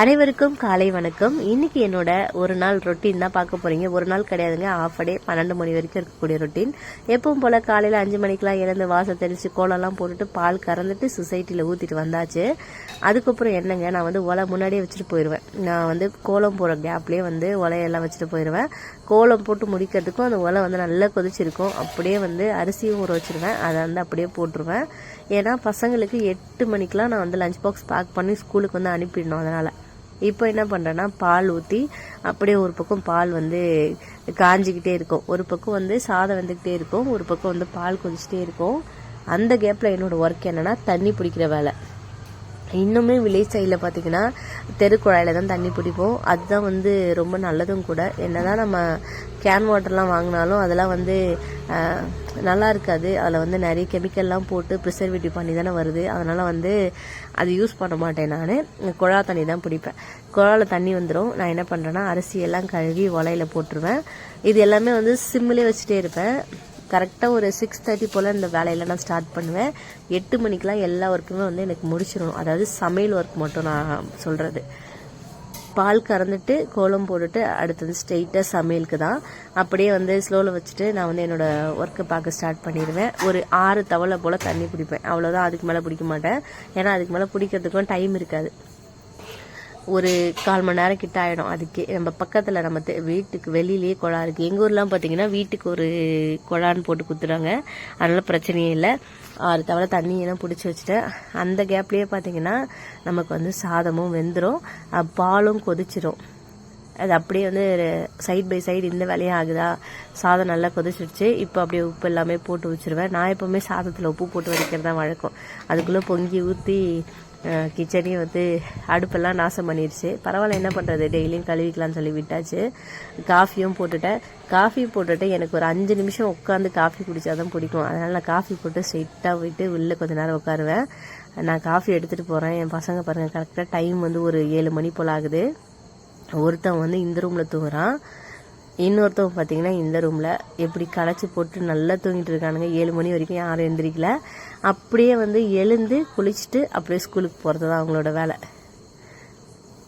அனைவருக்கும் காலை வணக்கம். இன்னைக்கு என்னோட ஒரு நாள் ரொட்டீன் தான் பார்க்க போறீங்க. ஒரு நாள் கிடையாதுங்க. ஆஃப் டே பன்னெண்டு மணி வரைக்கும் இருக்கக்கூடிய ரொட்டீன். எப்பவும் போல காலையில அஞ்சு மணிக்கெல்லாம் எழுந்து வாசல் தெளிச்சு கோலம்லாம் போட்டுட்டு பால் கறந்துட்டு சொசைட்டியில் ஊற்றிட்டு வந்தாச்சு. அதுக்கப்புறம் என்னங்க? நான் வந்து ஒலை முன்னாடியே வச்சுட்டு போயிடுவேன் நான் வந்து கோலம் போகிற கேப்லேயே வந்து ஒலையெல்லாம் வச்சுட்டு போயிடுவேன் கோலம் போட்டு முடிக்கிறதுக்கும் அந்த ஒலை வந்து நல்லா கொதிச்சிருக்கும். அப்படியே வந்து அரிசியும் ஊற வச்சிருவேன். அதை வந்து அப்படியே போட்டுருவேன். ஏன்னா பசங்களுக்கு எட்டு மணிக்கெலாம் நான் வந்து லஞ்ச் பாக்ஸ் பேக் பண்ணி ஸ்கூலுக்கு வந்து அனுப்பிடணும். அதனால் இப்போ என்ன பண்ணுறேன்னா பால் ஊற்றி அப்படியே ஒரு பக்கம் பால் வந்து காஞ்சிக்கிட்டே இருக்கும். ஒரு பக்கம் வந்து சாதம் வந்துக்கிட்டே இருக்கும். ஒரு பக்கம் வந்து பால் கொதிச்சிட்டே இருக்கும். அந்த கேப்பில் என்னோடய ஒர்க் என்னென்னா தண்ணி பிடிக்கிற வேலை. இன்னுமே வில்லேஜ் சைடில் பார்த்தீங்கன்னா தெருக்குழாயில் தான் தண்ணி பிடிப்போம். அதுதான் வந்து ரொம்ப நல்லதும் கூட. என்ன தான் நம்ம கேன் வாட்டர்லாம் வாங்கினாலும் அதெல்லாம் வந்து நல்லா இருக்காது. அதில் வந்து நிறைய கெமிக்கல்லாம் போட்டு ப்ரிசர்வேட்டிவ் பண்ணி தானே வருது. அதனால் வந்து அது யூஸ் பண்ண மாட்டேன் நான். குழா தண்ணி தான் பிடிப்பேன். குழாவில் தண்ணி வந்துடும் நான் என்ன பண்ணுறேன்னா அரிசி எல்லாம் கழுவி ஒலையில் போட்டுருவேன். இது எல்லாமே வந்து சிம்மிலே வச்சுட்டே இருப்பேன். கரெக்டாக ஒரு சிக்ஸ் தேர்ட்டி போல் இந்த வேலையில நான் ஸ்டார்ட் பண்ணுவேன். எட்டு மணிக்கெலாம் எல்லா ஒர்க்குமே வந்து எனக்கு முடிச்சிடணும். அதாவது சமையல் ஒர்க் மட்டும் நான் சொல்கிறது பால் கறந்துட்டு கோலம் போட்டுட்டு அடுத்தது ஸ்ட்ரெயிட்டாக சமையலுக்கு தான். அப்படியே வந்து ஸ்லோவில் வச்சுட்டு நான் வந்து என்னோடய ஒர்க்கை பார்க்க ஸ்டார்ட் பண்ணிடுவேன். ஒரு ஆறு தவளை போல் தண்ணி பிடிப்பேன் அவ்வளோதான் அதுக்கு மேலே பிடிக்க மாட்டேன். ஏன்னா அதுக்கு மேலே பிடிக்கிறதுக்கும் டைம் இருக்காது. ஒரு கால் மணி நேரம் கிட்ட ஆகிடும் அதுக்கு நம்ம பக்கத்தில் நம்ம வீட்டுக்கு வெளியிலேயே குழா இருக்குது எங்கள் ஊர்லாம் பார்த்தீங்கன்னா வீட்டுக்கு ஒரு குழான்னு போட்டு கொடுத்துருவாங்க அதனால் பிரச்சனையே இல்லை. ஆறு தவிர தண்ணியெல்லாம் பிடிச்சி வச்சுட்டேன் அந்த கேப்லேயே பார்த்தீங்கன்னா நமக்கு வந்து சாதமும் வெந்துடும் பாலும் கொதிச்சிடும் அது அப்படியே வந்து சைட் பை சைடு இந்த வேலையும் ஆகுதா? சாதம் நல்லா கொதிச்சிடுச்சு இப்போ அப்படியே உப்பு எல்லாமே போட்டு வச்சுருவேன். நான் எப்போவுமே சாதத்தில் உப்பு போட்டு வைக்கிறது தான் வழக்கம். அதுக்குள்ளே பொங்கி ஊற்றி கிச்சனையும் வந்து அடுப்பெல்லாம் நாசம் பண்ணிடுச்சு பரவாயில்ல என்ன பண்ணுறது டெய்லியும் கழுவிக்கலாம்னு சொல்லி விட்டாச்சு. காஃபியும் போட்டுட்டேன். காஃபி போட்டுட்டு எனக்கு ஒரு அஞ்சு நிமிஷம் உட்காந்து காஃபி குடிச்சாதான் பிடிக்கும். அதனால் நான் காஃபி போட்டு ஸ்ட்ரெயிட்டாக போயிட்டு உள்ளே கொஞ்ச நேரம் உட்காருவேன். நான் காஃபி எடுத்துகிட்டு போகிறேன் என் பசங்க பாருங்கள் கரெக்டாக டைம் வந்து ஒரு ஏழு மணி போல் ஆகுது. ஒருத்தன் வந்து இந்த ரூமில் தூங்குறான். இன்னொருத்தவங்க பார்த்தீங்கன்னா இந்த ரூமில் எப்படி களைச்சி போட்டு நல்லா தூங்கிட்டு இருக்கானுங்க. ஏழு மணி வரைக்கும் யாரும் எழுந்திரிக்கல அப்படியே வந்து எழுந்து குளிச்சுட்டு அப்படியே ஸ்கூலுக்கு போகிறது தான் அவங்களோட வேலை.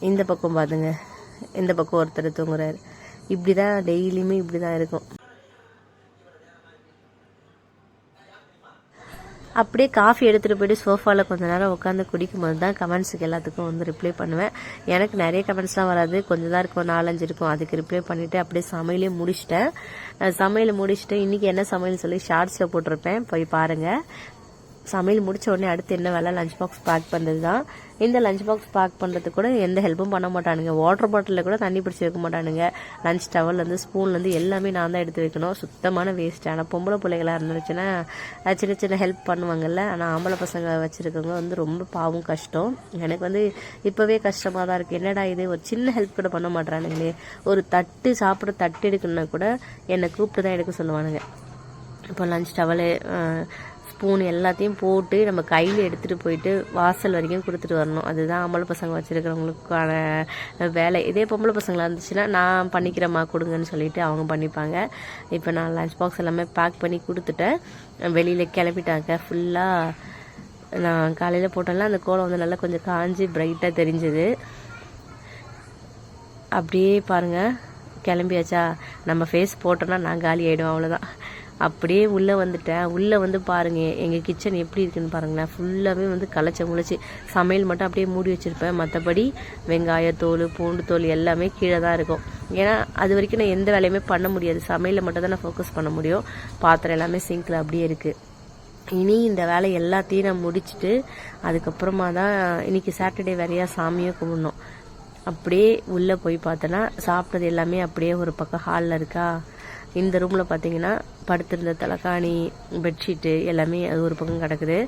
இந்த பக்கம் பார்த்துங்க இந்த பக்கம் ஒருத்தர் தூங்குறாரு. இப்படி தான் டெய்லியுமே இப்படி தான் இருக்கும். அப்படியே காஃபி எடுத்துகிட்டு போயிட்டு சோஃபாவில் கொஞ்ச நேரம் உட்காந்து குடிக்கும்போது தான் கமெண்ட்ஸுக்கு எல்லாத்துக்கும் வந்து ரிப்ளை பண்ணுவேன். எனக்கு நிறைய கமெண்ட்ஸ்லாம் வராது. கொஞ்சம் தான் இருக்கும். நாலஞ்சு இருக்கும். அதுக்கு ரிப்ளை பண்ணிவிட்டு அப்படியே சமையலே முடிச்சிட்டேன். சமையல் முடிச்சுட்டு இன்றைக்கி என்ன சமையல் சொல்லி ஷார்ட்ஸில் போட்டிருப்பேன். போய் பாருங்கள் சமையல் முடிச்ச உடனே அடுத்து என்ன வேலை? லஞ்ச் பாக்ஸ் பேக் பண்ணுறது தான் இந்த லஞ்ச் பாக்ஸ் பேக் பண்ணுறது கூட எந்த ஹெல்ப்பும் பண்ண மாட்டானுங்க. வாட்டர் பாட்டிலில் கூட தண்ணி பிடிச்சி வைக்க மாட்டானுங்க. லஞ்ச் டவல்லேருந்து ஸ்பூன்லேருந்து எல்லாமே நான் தான் எடுத்து வைக்கணும். சுத்தமான வேஸ்ட் ஆனால் பொம்பளை பிள்ளைகளாக இருந்துச்சுன்னா சின்ன சின்ன ஹெல்ப் பண்ணுவாங்கல்ல. ஆனால் ஆம்பளை பசங்க வச்சுருக்கவங்க வந்து ரொம்ப பாவம் கஷ்டம். எனக்கு வந்து இப்போவே கஷ்டமாக தான் இருக்குது என்னடா இது? ஒரு சின்ன ஹெல்ப் கூட பண்ண மாட்டானுங்களே ஒரு தட்டு சாப்பிட தட்டு எடுக்கணுன்னா கூட என்னை கூப்பிட்டு தான் எடுக்க சொல்லுவானுங்க. இப்போ லஞ்ச் டவலு ஸ்பூன் எல்லாத்தையும் போட்டு நம்ம கையில் எடுத்துகிட்டு போயிட்டு வாசல் வரைக்கும் கொடுத்துட்டு வரணும். அதுதான் ஆம்பளை பசங்க வச்சுருக்கிறவங்களுக்கான வேலை. இதே பொம்பளை பசங்களாக இருந்துச்சுன்னா நான் பண்ணிக்கிறேம்மா கொடுங்கன்னு சொல்லிட்டு அவங்க பண்ணிப்பாங்க. இப்போ நான் லஞ்ச் பாக்ஸ் எல்லாமே பேக் பண்ணி கொடுத்துட்டேன். வெளியில் கிளம்பிட்டாங்க. ஃபுல்லாக நான் காலையில் போட்டேன்ல அந்த கோலம் வந்து நல்லா கொஞ்சம் காஞ்சி பிரைட்டாக தெரிஞ்சது. அப்படியே பாருங்க கிளம்பியாச்சா? நம்ம ஃபேஸ் போட்டோன்னா நான் காலி ஆகிடும் அவ்வளோதான் அப்படியே உள்ளே வந்துட்டேன். உள்ளே வந்து பாருங்க எங்கள் கிச்சன் எப்படி இருக்குன்னு பாருங்களேன். ஃபுல்லாகவே வந்து களைச்ச முளைச்சி சமையல் மட்டும் அப்படியே மூடி வச்சுருப்பேன். மற்றபடி வெங்காயத்தோல் பூண்டு தோல் எல்லாமே கீழே தான் இருக்கும். ஏன்னா அது வரைக்கும் நான் எந்த வேலையுமே பண்ண முடியாது. சமையலில் மட்டும் தான் நான் ஃபோக்கஸ் பண்ண முடியும். பாத்திரம் எல்லாமே சிங்கில் அப்படியே இருக்குது இனி இந்த வேலை எல்லாத்தையும் நான் முடிச்சுட்டு அதுக்கப்புறமா தான் இன்னைக்கு சாட்டர்டே வேறையா சாமியை கும்பிடணும். அப்படியே உள்ளே போய் பார்த்தோன்னா சாப்பிட்டது எல்லாமே அப்படியே ஒரு பக்கம் ஹாலில் இருக்கா? இந்த ரூமில் பார்த்தீங்கன்னா படுத்திருந்த தலைக்காணி பெட்ஷீட்டு எல்லாமே அது ஒரு பக்கம் கிடக்குது.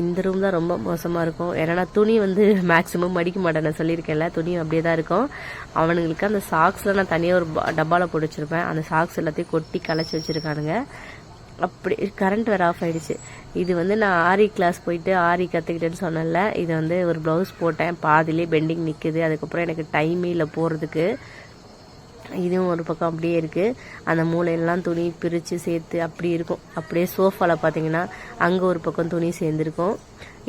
இந்த ரூம் தான் ரொம்ப மோசமாக இருக்கும். ஏன்னா துணி வந்து மேக்ஸிமம் மடிக்க மாட்டேன். நான் சொல்லியிருக்கேன்ல துணி அப்படியே தான் இருக்கும். அவனுங்களுக்கு அந்த சாக்ஸில் நான் தனியாக ஒரு டப்பாவில் போட்டு வச்சுருப்பேன். அந்த சாக்ஸ் எல்லாத்தையும் கொட்டி களைச்சி வச்சுருக்கானுங்க. அப்படி கரண்ட் வேறு ஆஃப் ஆகிடுச்சு இது வந்து நான் ஆரி கிளாஸ் போயிட்டு ஆரி கற்றுக்கிட்டேன்னு சொன்னேன்ல இது வந்து ஒரு ப்ளவுஸ் போட்டேன். பாதிலே பெண்டிங் நிற்குது அதுக்கப்புறம் எனக்கு டைமே இல்லை போகிறதுக்கு இதுவும் ஒரு பக்கம் அப்படியே இருக்குது அந்த மூளையெல்லாம் துணி பிரித்து சேர்த்து அப்படி இருக்கும். அப்படியே சோஃபாவில் பார்த்தீங்கன்னா அங்கே ஒரு பக்கம் துணி சேர்ந்துருக்கும்.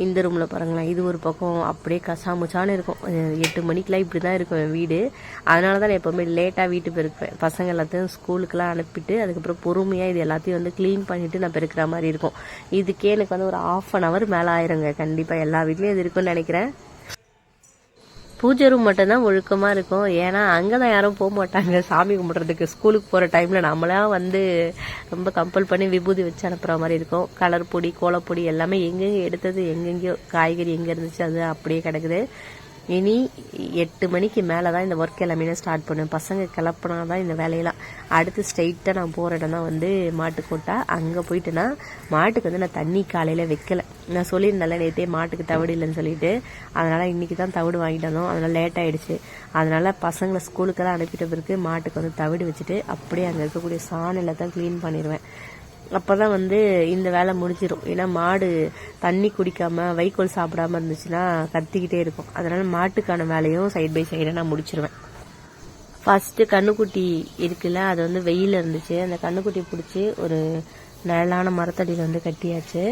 இந்த ரூமில் பாருங்களேன் இது ஒரு பக்கம் அப்படியே கசாமுச்சான்னு இருக்கும். எட்டு மணிக்கெலாம் இப்படி தான் இருக்கும் என் வீடு. அதனால தான் நான் எப்போவுமே லேட்டாக வீட்டு பெருக்குவேன் பசங்க எல்லாத்தையும் ஸ்கூலுக்கெலாம் அனுப்பிட்டு அதுக்கப்புறம் பொறுமையாக இது எல்லாத்தையும் வந்து க்ளீன் பண்ணிவிட்டு நான் பெருக்கிற மாதிரி இருக்கும். இதுக்கே எனக்கு வந்து ஒரு ஆஃப் அன் ஹவர் மேலே ஆயிருங்க. கண்டிப்பாக எல்லா வீட்லேயும் இது இருக்குன்னு நினைக்கிறேன். பூஜை ரூம் மட்டும்தான் ஒழுக்கமாக இருக்கும். ஏன்னா அங்கே தான் யாரும் போக மாட்டாங்க. சாமி கும்பிட்றதுக்கு ஸ்கூலுக்கு போகிற டைமில் நம்மளாம் வந்து ரொம்ப கம்பல் பண்ணி விபூதி வச்சு அனுப்புகிற மாதிரி இருக்கும். கலர் பொடி கோலப்பொடி எல்லாமே எங்கெங்கே எடுத்தது எங்கெங்கேயோ காய்கறி எங்கே இருந்துச்சு அது அப்படியே கிடக்குது. இனி எட்டு மணிக்கு மேலே தான் இந்த ஒர்க் எல்லாமே நான் ஸ்டார்ட் பண்ணுவேன். பசங்க கிளப்புனா தான் இந்த வேலையெல்லாம். அடுத்து ஸ்ட்ரைட்டாக நான் போகிற இடம் தான் வந்து மாட்டுக்கோட்டா. அங்கே போயிட்டுனா மாட்டுக்கு வந்து நான் தண்ணி காலையில் வைக்கல. நான் சொல்லியிருந்தேன்ல நேற்றே மாட்டுக்கு தவிடு இல்லைன்னு சொல்லிட்டு. அதனால் இன்றைக்கி தான் தவிடு வாங்கிட்டு வந்தோம். அதனால் லேட் ஆகிடுச்சு அதனால் பசங்களை ஸ்கூலுக்கெல்லாம் அனுப்பிட்ட பிறகு மாட்டுக்கு வந்து தவிடு வச்சுட்டு அப்படியே அங்கே இருக்கக்கூடிய சாணியில் தான் க்ளீன் பண்ணிடுவேன். அப்போ தான் வந்து இந்த வேலை முடிஞ்சிடும் ஏன்னா மாடு தண்ணி குடிக்காமல் வைக்கோல் சாப்பிடாம இருந்துச்சுன்னா கத்திக்கிட்டே இருக்கும். அதனால் மாட்டுக்கான வேலையும் சைட் பை சைடாக நான் முடிச்சிருவேன். ஃபஸ்ட்டு கண்ணுக்குட்டி இருக்குல்ல அது வந்து வெயில் இருந்துச்சு. அந்த கண்ணுக்குட்டி பிடிச்சி ஒரு நிழலான மரத்தடியில் வந்து கட்டியாச்சு.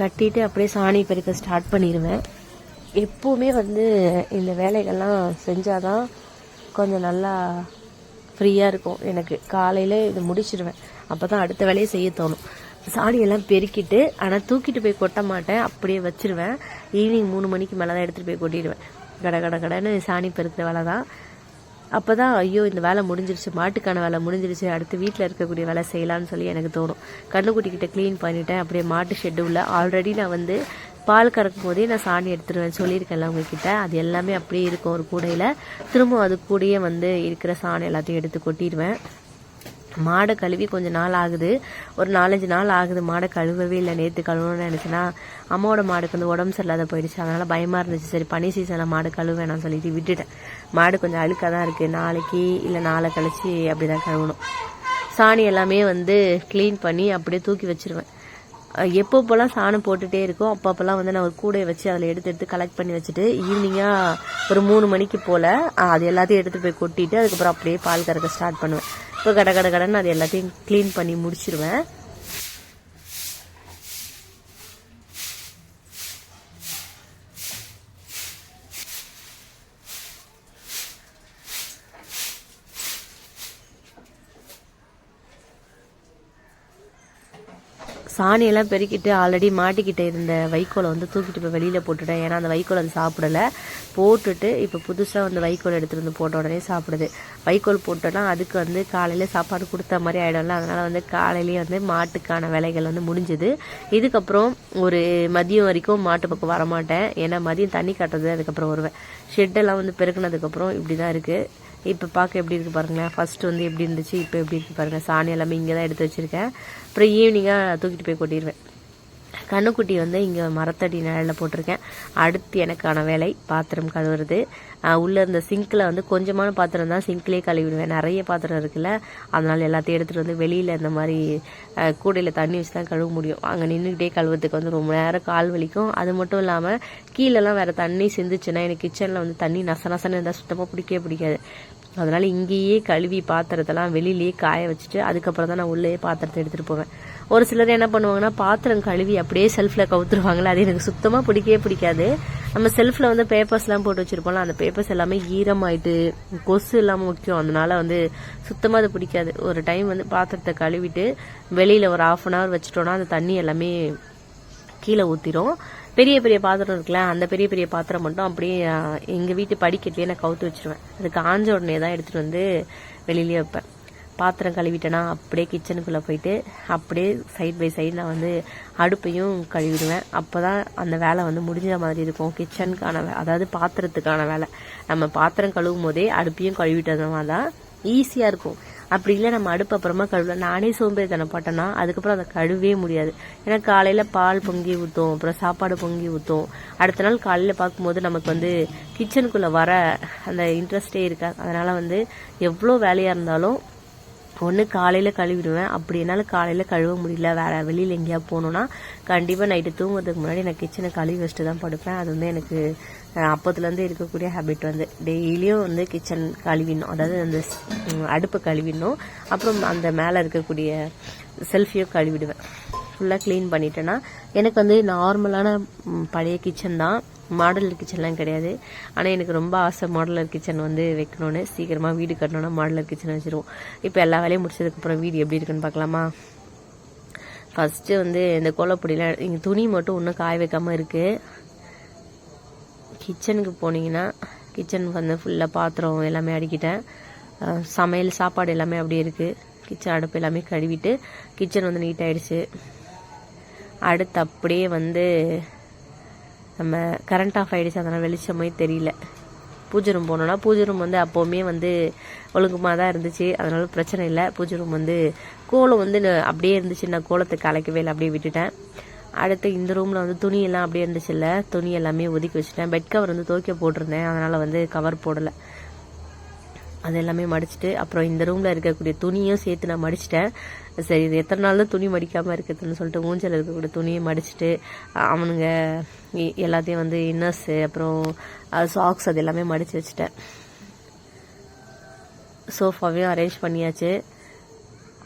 கட்டிட்டு அப்படியே சாணி பெருக்க ஸ்டார்ட் பண்ணிடுவேன் எப்போவுமே வந்து இந்த வேலைகள்லாம் செஞ்சாதான் கொஞ்சம் நல்லா ஃப்ரீயாக இருக்கும் எனக்கு. காலையில் இது முடிச்சிடுவேன் அப்போ தான் அடுத்த வேலையை செய்ய தோணும். சாணியெல்லாம் பெருக்கிட்டு ஆனால் தூக்கிட்டு போய் கொட்ட மாட்டேன். அப்படியே வச்சிருவேன். ஈவினிங் மூணு மணிக்கு மேலே தான் எடுத்துகிட்டு போய் கொட்டிடுவேன். கட கட கடன்னு சாணி பெருக்கிற வேலை தான். அப்போ தான் ஐயோ இந்த வேலை முடிஞ்சிருச்சு. மாட்டுக்கான வேலை முடிஞ்சிருச்சு. அடுத்து வீட்டில் இருக்கக்கூடிய வேலை செய்யலாம்னு சொல்லி எனக்கு தோணும். கண்ணுக்குட்டிக்கிட்ட க்ளீன் பண்ணிட்டேன். அப்படியே மாட்டு ஷெட்டு ஆல்ரெடி நான் வந்து பால் கறக்கும் போதே நான் சாணி எடுத்துருவேன். சொல்லியிருக்கேன்ல உங்ககிட்ட. அது எல்லாமே அப்படியே இருக்கும். ஒரு கூடையில். திரும்ப அது கூடயே வந்து இருக்கிற சாணி எல்லாத்தையும் எடுத்து கொட்டிடுவேன். மாடை கழுவி கொஞ்சம் நாள் ஆகுது. ஒரு நாலஞ்சு நாள் ஆகுது மாடை கழுவவே இல்லை. நேற்று கழுவணும்னு நினச்சேன்னா அம்மாவோட மாடுக்கு வந்து உடம்பு சரியில்லாத போயிடுச்சு. அதனால் பயமாக இருந்துச்சு. சரி பனி சீசனில் மாடு கழுவேணாம்னு சொல்லிட்டு விட்டுட்டேன். மாடு கொஞ்சம் அழுக்காக தான் இருக்குது நாளைக்கு இல்லை நாளை கழிச்சு அப்படி தான் கழுவணும். சாணி எல்லாமே வந்து க்ளீன் பண்ணி அப்படியே தூக்கி வச்சுருவேன். அஹ் எப்போ போலாம் சாணம் போட்டுகிட்டே இருக்கோ அப்பப்போலாம் வந்து நான் ஒரு கூடையை வச்சு அதில் எடுத்து எடுத்து கலெக்ட் பண்ணி வச்சுட்டு ஈவினிங்காக ஒரு மூணு மணிக்கு போல் அது எல்லாத்தையும் எடுத்துகிட்டு போய் கொட்டிட்டு அதுக்கப்புறம் அப்படியே பால் கறக்க ஸ்டார்ட் பண்ணுவேன். இப்போ கட கட கடன்னு அது எல்லாத்தையும் க்ளீன் பண்ணி முடிச்சிருவேன். சாணியெல்லாம் பெருக்கிட்டு ஆல்ரெடி மாட்டிக்கிட்டு இருந்த வைக்கோலை வந்து தூக்கிட்டு போய் வெளியில் போட்டுட்டேன். ஏன்னா அந்த வைக்கோல் அது சாப்பிடல. போட்டுட்டு இப்போ புதுசாக வந்து வைக்கோல் எடுத்துகிட்டு வந்து போட்ட உடனே சாப்பிடுது. வைக்கோல் போட்டோன்னா அதுக்கு வந்து காலையில் சாப்பாடு கொடுத்த மாதிரி ஆகிடும்ல அதனால் வந்து காலையிலேயே வந்து மாட்டுக்கான வேலைகள் வந்து முடிஞ்சுது. இதுக்கப்புறம் ஒரு மதியம் வரைக்கும் மாட்டு பக்கம் வரமாட்டேன். ஏன்னா மதியம் தண்ணி கட்டுறது அதுக்கப்புறம் வருவேன். ஷெட்டெல்லாம் வந்து பெருக்கினதுக்கப்புறம் இப்படி தான் இருக்குது இப்போ பார்க்க எப்படி இருக்குது பாருங்களேன். ஃபர்ஸ்ட் வந்து எப்படி இருந்துச்சு இப்போ எப்படி இருக்குது பாருங்கள் சாணி எல்லாமே இங்கே தான் எடுத்து வச்சுருக்கேன். அப்புறம் ஈவினிங்காக தூக்கிட்டு போய் கொட்டிடுவேன் கண்ணுக்குட்டி வந்து இங்கே மரத்தடி நிழலில் போட்டிருக்கேன். அடுத்து எனக்கான வேலை பாத்திரம் கழுவுறது. உள்ளே உள்ள இருந்த சிங்கில் வந்து கொஞ்சமான பாத்திரம் தான் சிங்க்லேயே கழுவிடுவேன். நிறைய பாத்திரம் இருக்குல்ல அதனால் எல்லாத்தையும் எடுத்துகிட்டு வந்து வெளியில் இந்த மாதிரி கூடையில் தண்ணி வச்சு தான் கழுவ முடியும். அங்கே நின்றுக்கிட்டே கழுவுறதுக்கு வந்து ரொம்ப நேரம் கால் வலிக்கும். அது மட்டும் இல்லாமல் கீழெல்லாம் வேறு தண்ணி சிந்துச்சுன்னா எனக்கு கிச்சனில் வந்து தண்ணி நச நசன்னு இருந்தால் சுத்தமாக பிடிக்கவே பிடிக்காது. அதனால் இங்கேயே கழுவி பாத்திரத்தெல்லாம் வெளியிலேயே காய வச்சுட்டு அதுக்கப்புறம் தான் நான் உள்ளேயே பாத்திரத்தை எடுத்துகிட்டு போவேன். ஒரு சிலர் என்ன பண்ணுவாங்கன்னா பாத்திரம் கழுவி அப்படியே செல்ஃபில் கவுத்துருவாங்களே அது எனக்கு சுத்தமாக பிடிக்கவே பிடிக்காது. நம்ம செல்ஃபில் வந்து பேப்பர்ஸ்லாம் போட்டு வச்சுருப்போம்ல அந்த பேப்பர்ஸ் எல்லாமே ஈரமாயிட்டு கொசு இல்லாமல் முக்கியம். அதனால வந்து சுத்தமாக அது பிடிக்காது. ஒரு டைம் வந்து பாத்திரத்தை கழுவிட்டு வெளியில் ஒரு ஆஃப் அன் ஹவர் வச்சுட்டோன்னா அந்த தண்ணி எல்லாமே கீழே ஊற்றிடும் பெரிய பெரிய பாத்திரம் இருக்குல்ல அந்த பெரிய பெரிய பாத்திரம் மட்டும் அப்படியே எங்கள் எங்க வீட்டு படிக்கட்டிலே நான் கவுத்து வச்சிருவேன். அது காஞ்ச உடனே தான் எடுத்துட்டு வந்து வெளியிலேயே வைப்பேன். பாத்திரம் கழுவிட்டேன்னா அப்படியே கிச்சனுக்குள்ளே போயிட்டு அப்படியே சைட் பை சைடு நான் வந்து அடுப்பையும் கழுவிடுவேன். அப்போ தான் அந்த வேலை வந்து முடிஞ்ச மாதிரி இருக்கும். கிச்சனுக்கான வே அதாவது பாத்திரத்துக்கான வேலை. நம்ம பாத்திரம் கழுவும் போதே அடுப்பையும் கழுவிட்டோம்னா தான் ஈஸியாக இருக்கும். அப்படி இல்லை நம்ம அடுப்பு அப்புறமா கழுவலாம் நானே சோம்பேறித்தனம் பட்டேன்னா அதுக்கப்புறம் அதை கழுவே முடியாது. ஏன்னா காலையில் பால் பொங்கி ஊற்றும் அப்புறம் சாப்பாடு பொங்கி ஊற்றும் அடுத்த நாள் காலையில் பார்க்கும்போது நமக்கு வந்து கிச்சனுக்குள்ளே வர அந்த இன்ட்ரெஸ்டே இருக்காது. அதனால் வந்து எவ்வளோ வேலையாக இருந்தாலும் ஒன்று காலையில் கழுவிடுவேன். அப்படி என்னால் காலையில் கழுவ முடியல. வேறு வெளியில் எங்கேயா போகணுன்னா கண்டிப்பாக நைட்டு தூங்குறதுக்கு முன்னாடி நான் கிச்சனை கழுவி வச்சுட்டு தான் படுப்பேன். அது வந்து எனக்கு அப்போத்துலேருந்து இருக்கக்கூடிய ஹேபிட் வந்து டெய்லியும் வந்து கிச்சன் கழுவிடணும். அதாவது அந்த அடுப்பை அடுப்பு கழுவிடணும். அப்புறம் அந்த மேலே இருக்கக்கூடிய செல்ஃபியும் கழுவிடுவேன். ஃபுல்லாக க்ளீன் பண்ணிட்டேன்னா எனக்கு வந்து நார்மலான பழைய கிச்சன் தான். மாடலர் கிச்சன்லாம் கிடையாது. ஆனால் எனக்கு ரொம்ப ஆசை மாடலர் கிச்சன் வந்து வைக்கணும்னு. சீக்கிரமாக வீடு கட்டணும்னா மாடலர் கிச்சன் வச்சிருவோம். இப்போ எல்லா வேலையும் முடிச்சதுக்கப்புறம் வீடு எப்படி இருக்குன்னு பார்க்கலாமா? ஃபஸ்ட்டு வந்து இந்த கோலப்பொடியில் இங்கே துணி மட்டும் இன்னும் காய வைக்காமல் இருக்குது கிச்சனுக்கு போனீங்கன்னா கிச்சன் வந்து ஃபுல்லாக பாத்திரம் எல்லாமே அடிக்கிட்டேன். சமையல் சாப்பாடு எல்லாமே அப்படியே இருக்குது கிச்சன் அடுப்பு எல்லாமே கழுவிட்டு கிச்சன் வந்து நீட்டாயிடுச்சு அடுத்து அப்படியே வந்து நம்ம கரண்ட் ஆஃப் ஆகிடுச்சு அதனால் வெளிச்சமே தெரியல. பூஜை ரூம் போனோன்னா பூஜை ரூம் வந்து அப்போவுமே வந்து ஒழுங்குமாக தான் இருந்துச்சு. அதனால பிரச்சனை இல்லை. பூஜை ரூம் வந்து கோலம் வந்து அப்படியே இருந்துச்சு. நான் கோலத்தை கலைக்கவே இல்லை. அப்படியே விட்டுட்டேன். அடுத்து இந்த ரூமில் வந்து துணியெல்லாம் அப்படியே அப்படியே இருந்துச்சுல்ல துணி எல்லாமே ஒதுக்கி வச்சுட்டேன். பெட் கவர் வந்து துவைக்க போட்டிருந்தேன். அதனால் வந்து கவர் போடலை. அது எல்லாமே மடிச்சிட்டு அப்புறம் இந்த ரூமில் இருக்கக்கூடிய துணியும் சேர்த்து நான் மடிச்சிட்டேன். சரி இது எத்தனை நாள் தான் துணி மடிக்காமல் இருக்குதுன்னு சொல்லிட்டு ஊஞ்சல் இருக்கக்கூடிய துணியை மடிச்சிட்டு அவனுங்க எ- எல்லாத்தையும் வந்து இன்னர்ஸு அப்புறம் சாக்ஸ் அது எல்லாமே மடித்து வச்சுட்டேன். சோஃபாவையும் அரேஞ்ச் பண்ணியாச்சு.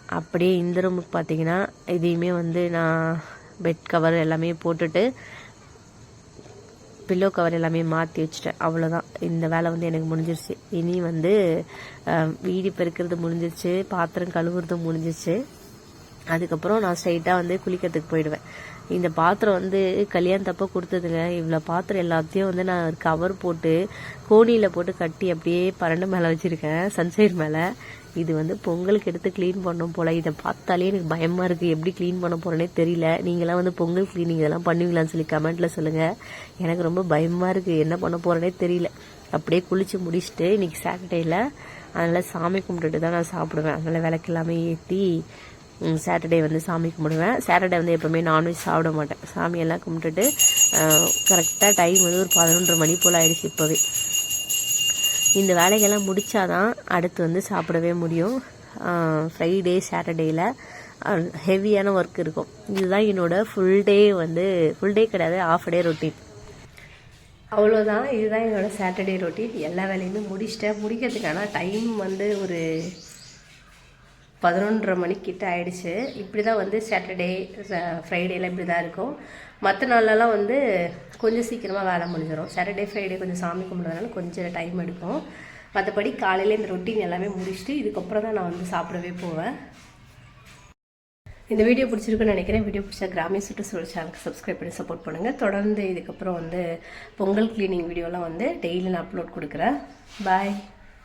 அப்படியே இந்த ரூமுக்கு பார்த்தீங்கன்னா இதையுமே வந்து நான் பெட் கவர் எல்லாமே போட்டுட்டு பில்லோ கவர் எல்லாமே மாற்றி வச்சுட்டேன். அவ்வளோதான் இந்த வேலை வந்து எனக்கு முடிஞ்சிருச்சு. இனி வந்து அஹ், வீடு பெருக்கிறது முடிஞ்சிருச்சு பாத்திரம் கழுவுறதும் முடிஞ்சிருச்சு. அதுக்கப்புறம் நான் ஸ்ட்ரைட்டாக வந்து குளிக்கிறதுக்கு போயிடுவேன். இந்த பாத்திரம் வந்து கல்யாணத்தப்போ கொடுத்ததுங்க. இவ்வளோ பாத்திரம் எல்லாத்தையும் வந்து நான் கவர் போட்டு கோணியில் போட்டு கட்டி அப்படியே பரண்டு மேலே வச்சுருக்கேன் சன்சைட் மேலே. இது வந்து பொங்கலுக்கு எடுத்து க்ளீன் பண்ணும் போல். இதை பார்த்தாலே எனக்கு பயமாக இருக்குது எப்படி க்ளீன் பண்ண போகிறேனே தெரியல. நீங்களாம் வந்து பொங்கல் க்ளீனிங் இதெல்லாம் பண்ணுவீங்களான்னு சொல்லி கமெண்ட்டில் சொல்லுங்கள் எனக்கு ரொம்ப பயமாக இருக்குது என்ன பண்ண போகிறேனே தெரியல. அப்படியே குளித்து முடிச்சுட்டு இன்னைக்கு சாட்டர்டேயில் அதனால் சாமி கும்பிட்டுட்டு தான் நான் சாப்பிடுவேன். அதனால் விளக்கு எல்லாமே ஏற்றி சாட்டர்டே வந்து சாமி கும்பிடுவேன். சாட்டர்டே வந்து எப்போவுமே நான்வெஜ் சாப்பிட மாட்டேன். சாமியெல்லாம் கும்பிட்டுட்டு கரெக்டாக டைம் வந்து ஒரு பதினொன்றரை மணி போல் ஆயிடுச்சு இப்போவே. இந்த வேலைகள்லாம் முடிச்சாதான் அடுத்து வந்து சாப்பிடவே முடியும். ஃப்ரைடே சாட்டர்டேயில் ஹெவியான ஒர்க் இருக்கும். இதுதான் என்னோட ஃபுல் டே வந்து ஃபுல் டே கிடையாது ஆஃப் டே ரொட்டீன் அவ்வளோதான் இதுதான் என்னோடய சாட்டர்டே ரொட்டீன் எல்லா வேலையுமே முடிச்சிட்டேன். முடிக்கிறதுக்கான டைம் வந்து ஒரு பதினொன்றரை மணிக்கிட்ட ஆயிடுச்சு. இப்படி தான் வந்து சாட்டர்டே ஃப்ரைடேலாம் இப்படி தான் இருக்கும். மற்ற நாள்லலாம் வந்து கொஞ்சம் சீக்கிரமாக வேலை முடிஞ்சிடும் சாட்டர்டே ஃப்ரைடே கொஞ்சம் சாமி கும்பிட்றதுனால கொஞ்சம் டைம் எடுக்கும். மற்றபடி காலையில் இந்த ரொட்டீன் எல்லாமே முடிச்சுட்டு இதுக்கப்புறம் தான் நான் வந்து சாப்பிடவே போவேன். இந்த வீடியோ பிடிச்சிருக்குன்னு நினைக்கிறேன். வீடியோ பிடிச்சா கிராமிய சுற்றுச்சூழல் சேனலுக்கு சப்ஸ்கிரைப் பண்ணி சப்போர்ட் பண்ணுங்கள் தொடர்ந்து இதுக்கப்புறம் வந்து பொங்கல் க்ளீனிங் வீடியோலாம் வந்து டெய்லி நான் அப்லோட் கொடுக்குறேன். பாய்